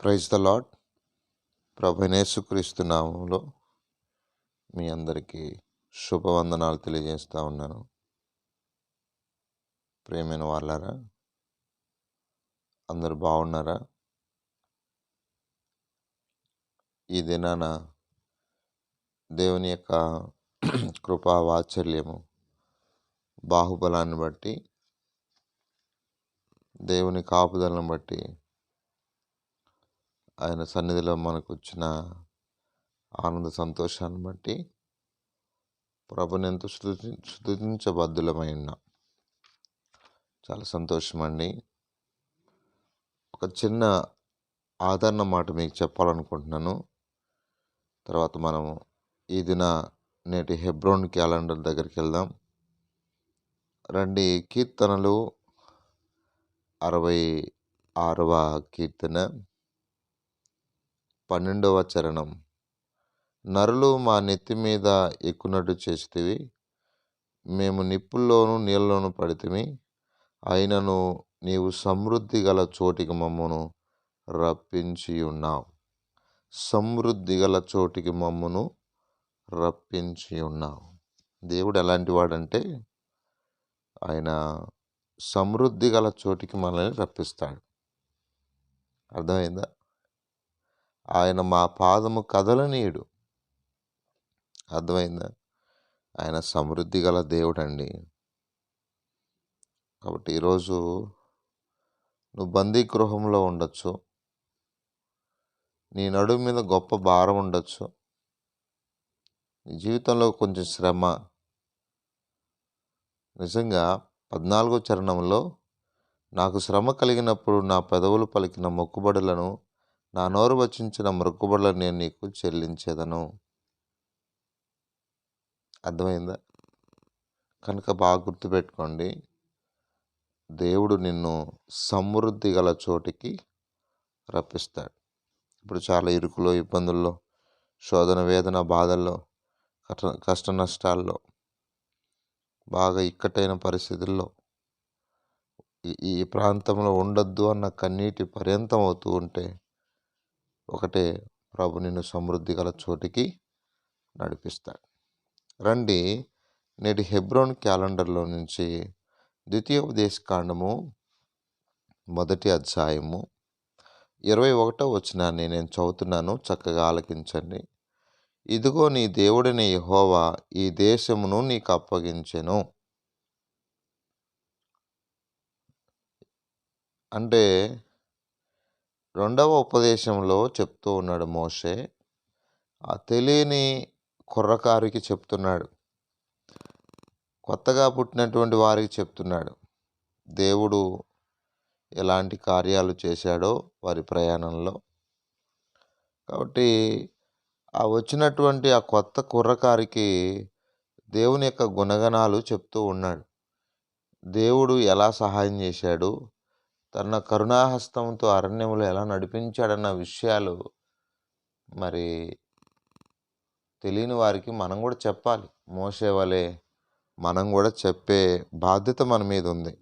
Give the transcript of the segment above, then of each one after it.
Praise the lord ప్రభనేసుక్రీస్తు నామంలో మీ అందరికీ శుభవందనాలు తెలియజేస్తూ ఉన్నాను. ప్రేమైన వాళ్ళారా అందరు బాగున్నారా? ఈ దినాన దేవుని యొక్క కృపా వాత్సల్యము బాహుబలాన్ని బట్టి దేవుని కాపుదలను బట్టి ఆయన సన్నిధిలో మనకు వచ్చిన ఆనంద సంతోషాన్ని బట్టి ప్రభుని ఎంతో శృతి శృతించబద్ధులమై ఉన్నాం చాలా సంతోషం అండి ఒక చిన్న ఆదరణ మాట మీకు చెప్పాలనుకుంటున్నాను. తర్వాత మనము ఈ దిన నేటి హెబ్రోన్ క్యాలెండర్ దగ్గరికి వెళ్దాం. రండి కీర్తనలు అరవై ఆరవ కీర్తన. పన్నెండవ చరణం. నరులు మా నెత్తి మీద ఎక్కునట్టు చేస్తేవి. మేము నిప్పుల్లోనూ నీళ్ళలోనూ పడితిమి. అయినను నీవు సమృద్ధి గల చోటికి మమ్మను రప్పించి ఉన్నావు సమృద్ధి గల చోటికి మమ్మను రప్పించి ఉన్నావు దేవుడు ఎలాంటి వాడంటే ఆయన సమృద్ధి గల చోటికి మనల్ని రప్పిస్తాడు. అర్థమైందా? ఆయన మా పాదము కదలనీయుడు. అర్థమైందా? ఆయన సమృద్ధి గల దేవుడు అండి కాబట్టి ఈరోజు నువ్వు బందీ గృహంలో ఉండొచ్చు. నీ నడుము మీద గొప్ప భారం ఉండొచ్చు. నీ జీవితంలో కొంచెం శ్రమ. నిజంగా పద్నాలుగో చరణంలో నాకు శ్రమ కలిగినప్పుడు నా పెదవులు పలికిన మొక్కుబడులను నా నోరు వచించిన మొక్కుబడులను నేను నీకు చెల్లించేదను. అర్థమైందా? కనుక బాగా గుర్తుపెట్టుకోండి. దేవుడు నిన్ను సమృద్ధి గల చోటికి రప్పిస్తాడు. ఇప్పుడు చాలా ఇరుకులో ఇబ్బందుల్లో శోధన వేదన బాధల్లో కష్ట కష్ట నష్టాల్లో బాగా ఇక్కటైన పరిస్థితుల్లో ఈ- ఈ ప్రాంతంలో ఉండొద్దు అన్న కన్నీటి పర్యంతం అవుతూ ఉంటే ఒకటే ప్రభు నిన్ను సమృద్ధి గల చోటికి నడిపిస్తాడు. రండి నేటి హెబ్రోన్ క్యాలెండర్లో నుంచి ద్వితీయోపదేశ కాండము మొదటి అధ్యాయము ఇరవై ఒకటో వచనాన్ని నేను చదువుతున్నాను చక్కగా ఆలకించండి. ఇదిగో నీ దేవుడిని యహోవా ఈ దేశమును నీకు అప్పగించెను. అంటే రెండవ ఉపదేశంలో చెప్తూ ఉన్నాడు మోషే. ఆ తెలియని కుర్రకారికి చెప్తున్నాడు. కొత్తగా పుట్టినటువంటి వారికి చెప్తున్నాడు. దేవుడు ఎలాంటి కార్యాలు చేశాడో వారి ప్రయాణంలో. కాబట్టి ఆ వచ్చినటువంటి ఆ కొత్త కుర్రకారికి దేవుని యొక్క గుణగణాలు చెప్తూ ఉన్నాడు. దేవుడు ఎలా సహాయం చేశాడు? తన కరుణాహస్తంతో అరణ్యంలో ఎలా నడిపించాడన్న విషయాలు మరి తెలియని వారికి మనం కూడా చెప్పాలి. మోసే వలె మనం కూడా చెప్పే బాధ్యత మన మీద ఉంది.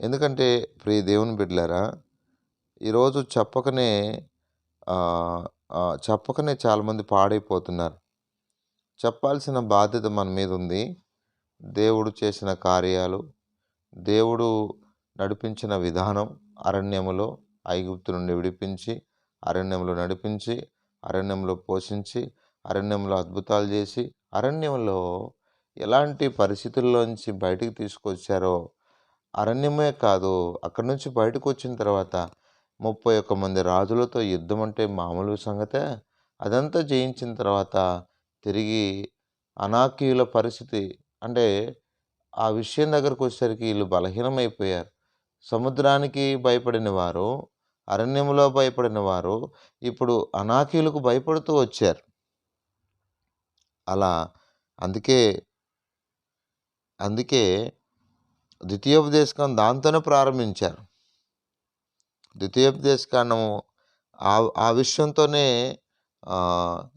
ఎందుకంటే ప్రియ దేవుని బిడ్డలారా ఈరోజు చెప్పకనే చెప్పకనే చాలామంది పాడైపోతున్నారు. చెప్పాల్సిన బాధ్యత మన మీద ఉంది. దేవుడు చేసిన కార్యాలు దేవుడు నడిపించిన విధానం అరణ్యములో ఐగుప్తు నుండి విడిపించి అరణ్యంలో నడిపించి అరణ్యంలో పోషించి అరణ్యంలో అద్భుతాలు చేసి అరణ్యంలో ఎలాంటి పరిస్థితుల్లోంచి బయటికి తీసుకొచ్చారో అరణ్యమే కాదు అక్కడి నుంచి బయటకు వచ్చిన తర్వాత ముప్పై ఒక్క మంది రాజులతో యుద్ధం అంటే మామూలు సంగతే. అదంతా జయించిన తర్వాత తిరిగి అనాకీయుల పరిస్థితి. అంటే ఆ విషయం దగ్గరకు వచ్చేసరికి వీళ్ళు బలహీనమైపోయారు. సముద్రానికి భయపడిన వారు అరణ్యంలో భయపడిన వారు ఇప్పుడు అనాకీలకు భయపడుతూ వచ్చారు. అలా అందుకే అందుకే ద్వితీయోపదేశకం దాంతోనే ప్రారంభించారు. ద్వితీయోపదేశకాండము ఆ ఆ విషయంతోనే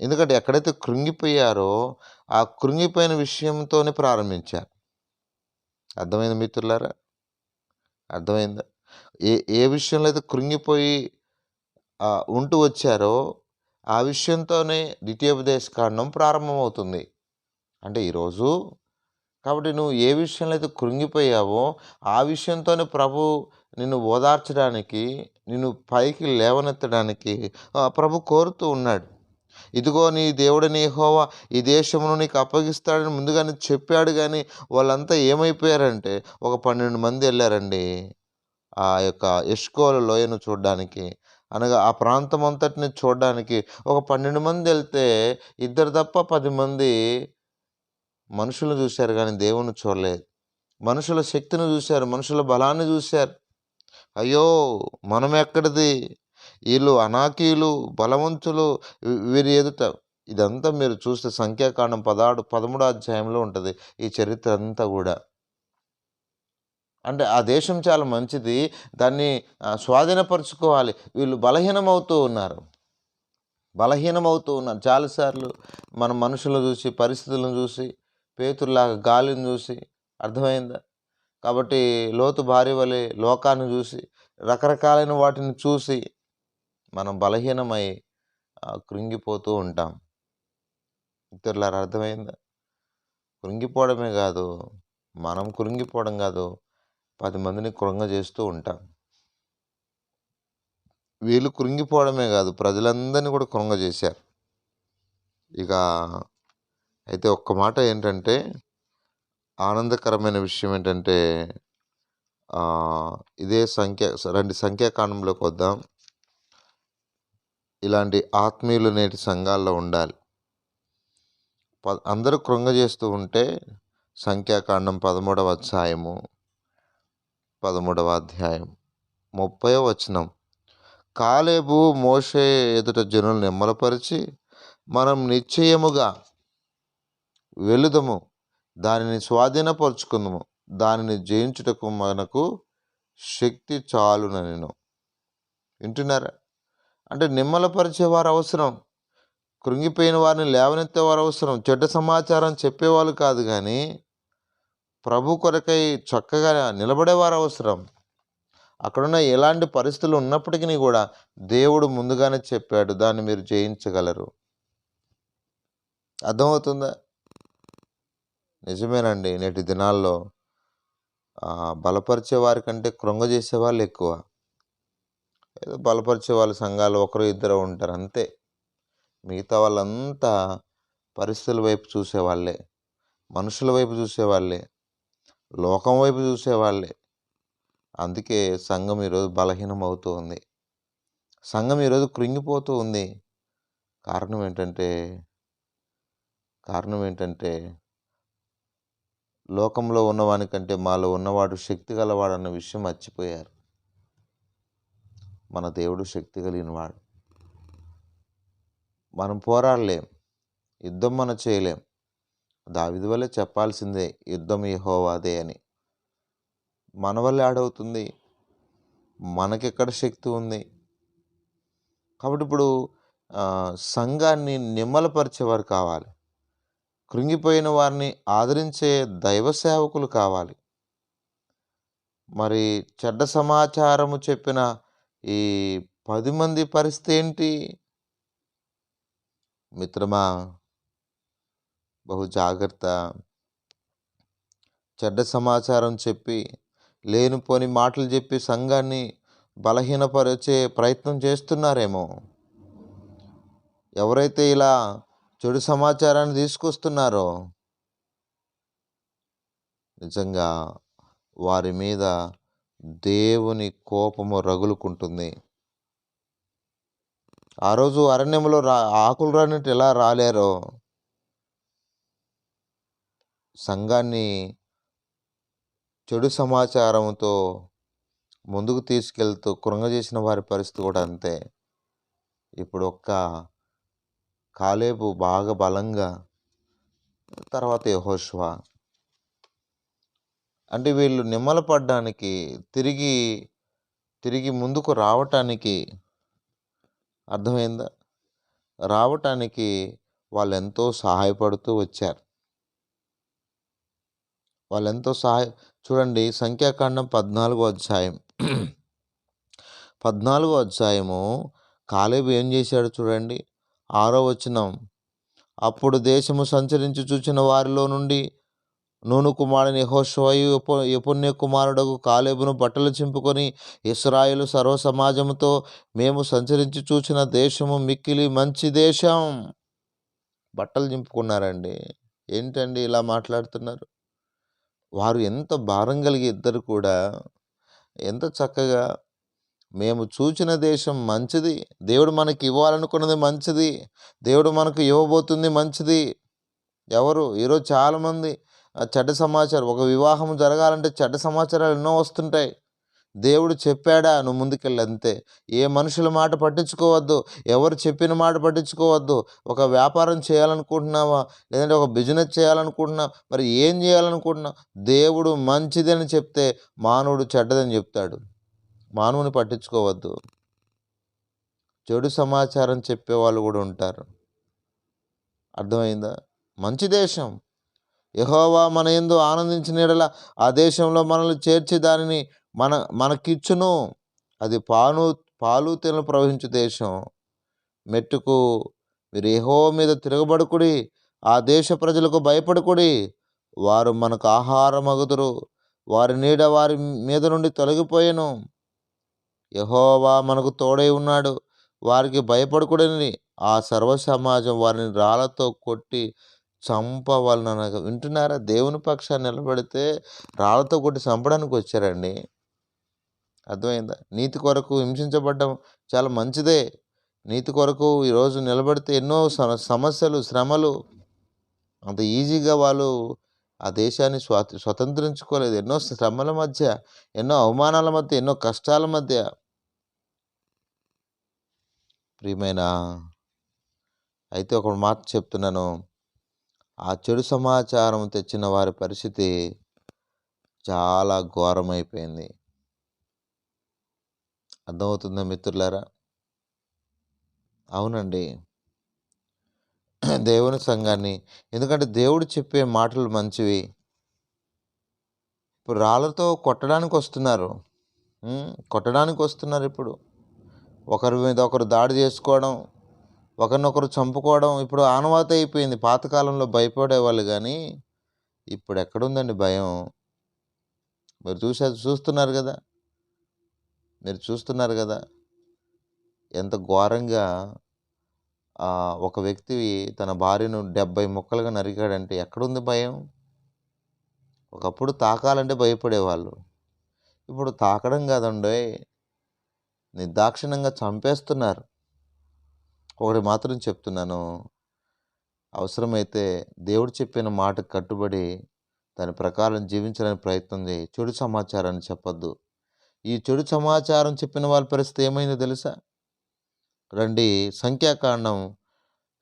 ఎందుకంటే ఎక్కడైతే కృంగిపోయారో ఆ కృంగిపోయిన విషయంతోనే ప్రారంభించారు. అర్థమైంది మిత్రులారా? అర్థమైందా? ఏ ఏ విషయంలో అయితే కృంగిపోయి ఉంటూ వచ్చారో ఆ విషయంతోనే ద్వితీయోపదేశ కాండం ప్రారంభమవుతుంది. అంటే ఈరోజు కాబట్టి నువ్వు ఏ విషయంలో అయితే కృంగిపోయావో ఆ విషయంతోనే ప్రభు నిన్ను ఓదార్చడానికి నిన్ను పైకి లేవనెత్తడానికి ప్రభు కోరుతూ ఉన్నాడు. ఇదిగో నీ దేవుడిని హోవా ఈ దేశమును నీకు అప్పగిస్తాడని ముందుగానే చెప్పాడు కానీ వాళ్ళంతా ఏమైపోయారంటే ఒక పన్నెండు మంది వెళ్ళారండి ఆ యొక్క ఎష్కోల లోయను చూడడానికి. అనగా ఆ ప్రాంతం అంతటిని చూడడానికి ఒక పన్నెండు మంది వెళ్తే ఇద్దరు తప్ప పది మంది మనుషులను చూశారు కానీ దేవుని చూడలేదు. మనుషుల శక్తిని చూశారు మనుషుల బలాన్ని చూశారు. అయ్యో మనం ఎక్కడిది వీళ్ళు అనాకీలు బలవంతులు వీరి ఎదుట. ఇదంతా మీరు చూస్తే సంఖ్యాకాండం పదహారు పదమూడో అధ్యాయంలో ఉంటుంది. ఈ చరిత్ర అంతా కూడా. అంటే ఆ దేశం చాలా మంచిది. దాన్ని స్వాధీనపరుచుకోవాలి. వీళ్ళు బలహీనమవుతూ ఉన్నారు. బలహీనమవుతూ ఉన్నారు. చాలాసార్లు మన మనుషులను చూసి పరిస్థితులను చూసి పేతుల్లాగా గాలిని చూసి అర్థమైందా? కాబట్టి లోతు భార్య వలె లోకాన్ని చూసి రకరకాలైన వాటిని చూసి మనం బలహీనమై కృంగిపోతూ ఉంటాం. ఇతరులారు అర్థమైందా? కృంగిపోవడమే కాదు మనం కృంగిపోవడం కాదు పది మందిని కృంగ చేస్తూ ఉంటాం. వీళ్ళు కృంగిపోవడమే కాదు ప్రజలందరినీ కూడా కృంగ చేశారు. ఇక అయితే ఒక్క మాట ఏంటంటే ఆనందకరమైన విషయం ఏంటంటే ఇదే సంఖ్య రెండు సంఖ్యాకాండంలోకి వద్దాం. ఇలాంటి ఆత్మీయులు నేటి సంఘాల్లో ఉండాలి. ప అందరూ కృంగజేస్తూ ఉంటే సంఖ్యాకాండం పదమూడవ అధ్యాయము పదమూడవ అధ్యాయం ముప్పై వచనం. కాలేబు మోషే ఎదుట జనులు నిమ్మలపరిచి మనం నిశ్చయముగా వెలుదము దానిని స్వాధీనపరుచుకుందము దానిని జయించుటకు మనకు శక్తి చాలునను వింటున్నారా? అంటే నిమ్మలపరిచేవారు అవసరం. కృంగిపోయిన వారిని లేవనెత్తేవారు అవసరం. చెడ్డ సమాచారం చెప్పేవాళ్ళు కాదు కానీ ప్రభు కొరకై చక్కగా నిలబడేవారు అవసరం. అక్కడున్న ఎలాంటి పరిస్థితులు ఉన్నప్పటికీ కూడా దేవుడు ముందుగానే చెప్పాడు దాన్ని మీరు జయించగలరు. అర్థమవుతుందా? నిజమేనండి. నేటి దినాల్లో బలపరిచే వారి కంటే కృంగజేసే వాళ్ళు ఎక్కువ. ఏదో బలపరిచే వాళ్ళ సంఘాలు ఒకరు ఇద్దరు ఉంటారు. అంతే. మిగతా వాళ్ళంతా పరిస్థితుల వైపు చూసేవాళ్ళే మనుషుల వైపు చూసేవాళ్ళే లోకం వైపు చూసేవాళ్ళే అందుకే సంఘం ఈరోజు బలహీనం అవుతూ ఉంది సంఘం ఈరోజు కృంగిపోతూ ఉంది. కారణం ఏంటంటే కారణం ఏంటంటే లోకంలో ఉన్నవానికంటే మాలో ఉన్నవాడు శక్తి గలవాడన్న విషయం మర్చిపోయారు. మన దేవుడు శక్తి కలిగినవాడు మనం పోరాడలేం. యుద్ధం మనం చేయలేం. దావిది వల్లే చెప్పాల్సిందే యుద్ధం ఏహోవాదే అని. మన వల్లే ఆడవుతుంది. మనకెక్కడ శక్తి ఉంది? కాబట్టి ఇప్పుడు సంఘాన్ని నిమ్మలపరిచేవారు కావాలి. కృంగిపోయిన వారిని ఆదరించే దైవ సేవకులు కావాలి. మరి చెడ్డ సమాచారము చెప్పిన ఈ పది మంది పరిస్థితి ఏంటి? మిత్రమా బహు జాగ్రత్త. చెడ్డ సమాచారం చెప్పి లేనిపోని మాటలు చెప్పి సంఘాన్ని బలహీనపరిచే ప్రయత్నం చేస్తున్నారేమో. ఎవరైతే ఇలా చెడు సమాచారాన్ని తీసుకొస్తున్నారో నిజంగా వారి మీద దేవుని కోపము రగులుకుంటుంది. ఆ రోజు అరణ్యంలో రా ఆకులు రానట్టు ఎలా రాలేరో సంఘాన్ని చెడు సమాచారంతో ముందుకు తీసుకెళ్తూ కృంగజేసిన వారి పరిస్థితి కూడా అంతే. ఇప్పుడు ఒక్క కాలేబు బాగా బలంగా తర్వాత యహోష్వా అంటే వీళ్ళు నిమ్మలపడ్డానికి తిరిగి తిరిగి ముందుకు రావటానికి అర్థమైందా? రావటానికి వాళ్ళు ఎంతో సహాయపడుతూ వచ్చారు. వాళ్ళు ఎంతో సహాయ చూడండి సంఖ్యాకాండం పద్నాలుగో అధ్యాయం. పద్నాలుగో అధ్యాయము కాలేబు ఏం చేశాడు చూడండి? ఆరో వచనం. అప్పుడు దేశము సంచరించి చూచిన వారిలో నుండి నూను కుమారుని యెహోషువయు యెఫు కుమారుడకు కాలేబును బట్టలు చింపుకొని ఇస్రాయేలు సర్వ సమాజంతో మేము సంచరించి చూసిన దేశము మిక్కిలి మంచి దేశం. బట్టలు చింపుకున్నారండి. ఏంటండి ఇలా మాట్లాడుతున్నారు? వారు ఎంత భారం కలిగి ఇద్దరు కూడా ఎంత చక్కగా మేము చూచిన దేశం మంచిది దేవుడు మనకి ఇవ్వాలనుకున్నది మంచిది దేవుడు మనకు ఇవ్వబోతుంది మంచిది. ఎవరు? ఈరోజు చాలామంది చెడ్డ సమాచారం. ఒక వివాహం జరగాలంటే చెడ్డ సమాచారాలు ఎన్నో వస్తుంటాయి. దేవుడు చెప్పాడా నువ్వు ముందుకెళ్ళి అంతే. ఏ మనుషుల మాట పట్టించుకోవద్దు. ఎవరు చెప్పిన మాట పట్టించుకోవద్దు. ఒక వ్యాపారం చేయాలనుకుంటున్నావా? లేదంటే ఒక బిజినెస్ చేయాలనుకుంటున్నావు? మరి ఏం చేయాలనుకుంటున్నావు? దేవుడు మంచిదని చెప్తే మానవుడు చెడ్డదని చెప్తాడు. మానవుని పట్టించుకోవద్దు. చెడు సమాచారం చెప్పేవాళ్ళు కూడా ఉంటారు. అర్థమైందా? మంచి దేశం. యహోవా మన ఎందు ఆనందించిన యెడల ఆ దేశంలో మనల్ని చేర్చి దానిని మన మనకిచ్చును. అది పాను పాలు తేనెలు ప్రవహించు దేశం. మెట్టుకు మీరు యహో మీద తిరగబడుకుడి ఆ దేశ ప్రజలకు భయపడుకుడి. వారు మనకు ఆహారం అగుదురు వారి నీడ వారి మీద నుండి తొలగిపోయాను. యహోవా మనకు తోడై ఉన్నాడు. వారికి భయపడకూడని. ఆ సర్వ సమాజం వారిని రాళ్ళతో కొట్టి చంపవలననగా వింటున్నారా? దేవుని పక్షాన్ని నిలబడితే రాళ్ళతో కొట్టి చంపడానికి వచ్చారండి అర్థమైందా? నీతి కొరకు హింసించబడ్డం చాలా మంచిదే. నీతి కొరకు ఈరోజు నిలబడితే ఎన్నో స- సమస్యలు శ్రమలు అంత ఈజీగా వాళ్ళు ఆ దేశాన్ని స్వాత స్వతంత్రించుకోలేదు. ఎన్నో శ్రమల మధ్య ఎన్నో అవమానాల మధ్య ఎన్నో కష్టాల మధ్య. ప్రియమైన అయితే ఒక మాట చెప్తున్నాను. ఆ చెడు సమాచారం తెచ్చిన వారి పరిస్థితి చాలా ఘోరమైపోయింది. అర్థమవుతుందా మిత్రులారా? అవునండి. దేవుని సంఘాన్ని ఎందుకంటే దేవుడు చెప్పే మాటలు మంచివి. ఇప్పుడు రాళ్ళతో కొట్టడానికి వస్తున్నారు. కొట్టడానికి వస్తున్నారు ఇప్పుడు. ఒకరి మీద ఒకరు దాడి చేసుకోవడం ఒకరినొకరు చంపుకోవడం ఇప్పుడు ఆనవాతి అయిపోయింది. పాతకాలంలో భయపడేవాళ్ళు కానీ ఇప్పుడు ఎక్కడుందండి భయం? మీరు చూసే చూస్తున్నారు కదా? మీరు చూస్తున్నారు కదా? ఎంత ఘోరంగా ఒక వ్యక్తి తన భార్యను డెబ్బై ముక్కలుగా నరికాడంటే ఎక్కడుంది భయం? ఒకప్పుడు తాకాలంటే భయపడేవాళ్ళు. ఇప్పుడు తాకడం కాదండి నిర్దాక్షిణ్యంగా చంపేస్తున్నారు. ఒకటి మాత్రం చెప్తున్నాను. అవసరమైతే దేవుడు చెప్పిన మాటకు కట్టుబడి దాని ప్రకారం జీవించడానికి ప్రయత్నం చేయి. చెడు సమాచారాన్ని చెప్పొద్దు. ఈ చెడు సమాచారం చెప్పిన వాళ్ళ పరిస్థితి ఏమైందో తెలుసా? రండి సంఖ్యాకాండం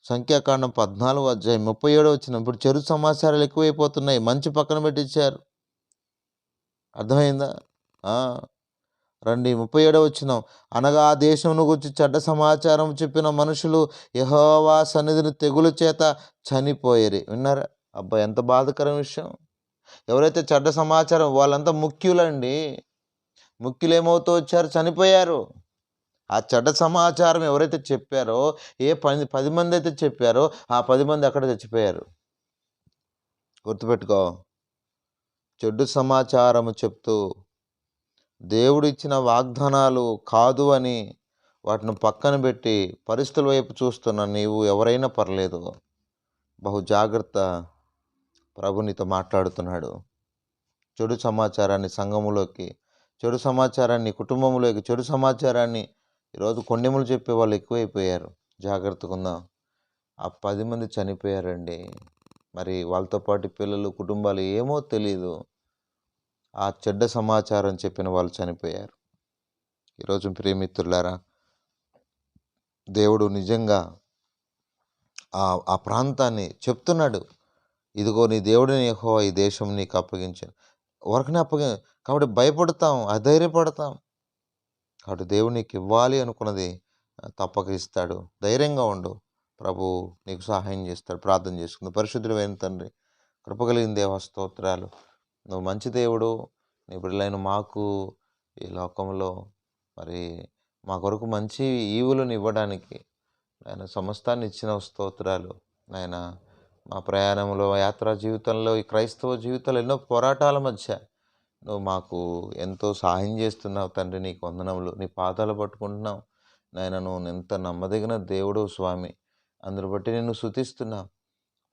సంఖ్యాకాండం పద్నాలుగు అధ్యాయం ముప్పై ఏడో వచ్చిన ఇప్పుడు చెడు సమాచారాలు ఎక్కువైపోతున్నాయి. మంచి పక్కన పెట్టించారు అర్థమైందా? రండి. ముప్పై ఏడవ వచ్చిన అనగా ఆ దేశమును గురించి చెడ్డ సమాచారం చెప్పిన మనుషులు యహోవా సన్నిధిని తెగులు చేత చనిపోయేరి. విన్నారా? అబ్బా ఎంత బాధకరం విషయం. ఎవరైతే చెడ్డ సమాచారం వాళ్ళంతా ముఖ్యులండి. ముఖ్యులు ఏమవుతూ వచ్చారు? చనిపోయారు. ఆ చెడ్డ సమాచారం ఎవరైతే చెప్పారో ఏ పది పది మంది అయితే చెప్పారో ఆ పది మంది అక్కడ చచ్చిపోయారు. గుర్తుపెట్టుకో. చెడ్డు సమాచారము చెప్తూ దేవుడిచ్చిన వాగ్దానాలు కాదు అని వాటిని పక్కన పెట్టి పరిస్థితుల వైపు చూస్తున్న నీవు ఎవరైనా పర్లేదు. బహు జాగ్రత్త ప్రభు నీతో మాట్లాడుతున్నాడు. చెడు సమాచారాన్ని సంఘములోకి చెడు సమాచారాన్ని కుటుంబంలోకి చెడు సమాచారాన్ని ఈరోజు కొండెములు చెప్పే వాళ్ళు ఎక్కువైపోయారు. జాగ్రత్తగా ఉందాం. ఆ పది మంది చనిపోయారండి. మరి వాళ్ళతో పాటు పిల్లలు కుటుంబాలు ఏమో తెలియదు ఆ చెడ్డ సమాచారం చెప్పిన వాళ్ళు చనిపోయారు. ఈరోజు ప్రేమిత్రులారా దేవుడు నిజంగా ఆ ఆ ప్రాంతాన్ని చెప్తున్నాడు. ఇదిగో నీ దేవుడిని యెహోవా ఈ దేశం నీకు అప్పగించాను. వరకుని అప్పగి కాబట్టి భయపడతాం అధైర్యపడతాం. కాబట్టి దేవుడు నీకు ఇవ్వాలి అనుకున్నది తప్పక ఇస్తాడు. ధైర్యంగా ఉండు. ప్రభు నీకు సహాయం చేస్తాడు. ప్రార్థన చేసుకుంది. పరిశుద్ధుడైన తండ్రి కృపగలిగిన దేవ స్తోత్రాలు. నువ్వు మంచి దేవుడు నీ బిడ్డలైన మాకు ఈ లోకంలో మరి మా కొరకు మంచి ఈవులను ఇవ్వడానికి ఆయన సమస్తాన్ని ఇచ్చిన స్తోత్రాలు. ఆయన మా ప్రయాణంలో యాత్రా జీవితంలో ఈ క్రైస్తవ జీవితంలో ఎన్నో పోరాటాల మధ్య నువ్వు మాకు ఎంతో సహాయం చేస్తున్నావు తండ్రి. నీకు వందనములు నీ పాదాలు పట్టుకుంటున్నావు. నాయన నువ్వు ఎంత నమ్మదగిన దేవుడు స్వామి. అందును బట్టి నిన్ను శుతిస్తున్నావు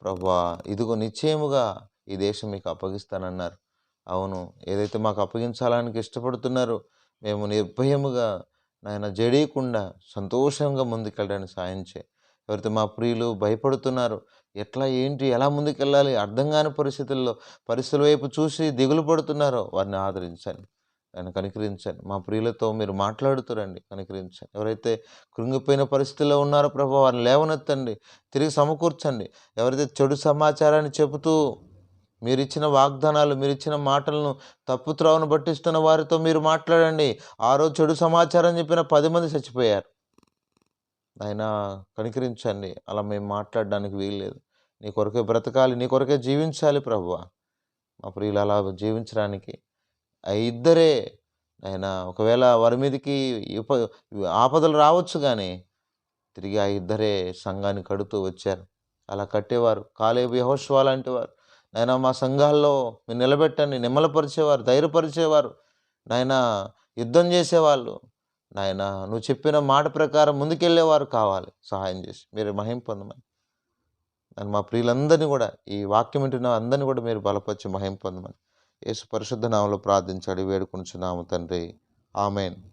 ప్రభా ఇదిగో నిశ్చయముగా ఈ దేశం మీకు అప్పగిస్తానన్నారు. అవును ఏదైతే మాకు అప్పగించాలని ఇష్టపడుతున్నారో మేము నిర్భయముగా నాయన జడీయకుండా సంతోషంగా ముందుకెళ్ళడానికి సాయం చేయి. ఎవరైతే మా ప్రియులు భయపడుతున్నారు ఎట్లా ఏంటి ఎలా ముందుకెళ్ళాలి అర్థం కాని పరిస్థితుల్లో పరిస్థితుల వైపు చూసి దిగులు పడుతున్నారో వారిని ఆదరించండి. ఆయన కనికరించండి. మా ప్రియులతో మీరు మాట్లాడుతురండి కనికరించండి. ఎవరైతే కృంగిపోయిన పరిస్థితిలో ఉన్నారో ప్రభు వారిని లేవనెత్తండి తిరిగి సమకూర్చండి. ఎవరైతే చెడు సమాచారాన్ని చెబుతూ మీరు ఇచ్చిన వాగ్దానాలు మీరు ఇచ్చిన మాటలను తప్పుత్రోవను పట్టిస్తున్న వారితో మీరు మాట్లాడండి. ఆ రోజు చెడు సమాచారం చెప్పిన పది మంది చచ్చిపోయారు. ఆయన కనికరించండి. అలా మేము మాట్లాడడానికి వీల్లేదు. నీ కొరకే బ్రతకాలి నీ కొరకే జీవించాలి ప్రభువ. మా ప్రియులు అలా జీవించడానికి. ఆ ఇద్దరే ఆయన ఒకవేళ వారి మీదకి ఉప ఆపదలు రావచ్చు కానీ తిరిగి ఆ ఇద్దరే సంఘాన్ని కడుతూ వచ్చారు. అలా కట్టేవారు. కాలేబు యహోష్వా లాంటి వారు. నాయన మా సంఘాల్లో మీరు నిలబెట్టండి నిమ్మలపరిచేవారు ధైర్యపరిచేవారు. నాయన యుద్ధం చేసేవాళ్ళు. నాయన నువ్వు చెప్పిన మాట ప్రకారం ముందుకెళ్ళేవారు కావాలి సహాయం చేసి. మీరు మహిం పొందమని. నేను మా ప్రియులందరినీ కూడా ఈ వాక్యం వింటున్న అందరినీ కూడా మీరు బలపరిచి మహిం పొందమని. యేసు పరిశుద్ధ నామంలో ప్రార్థించాడు వేడుకుంటున్నాము తండ్రి. ఆమెన్.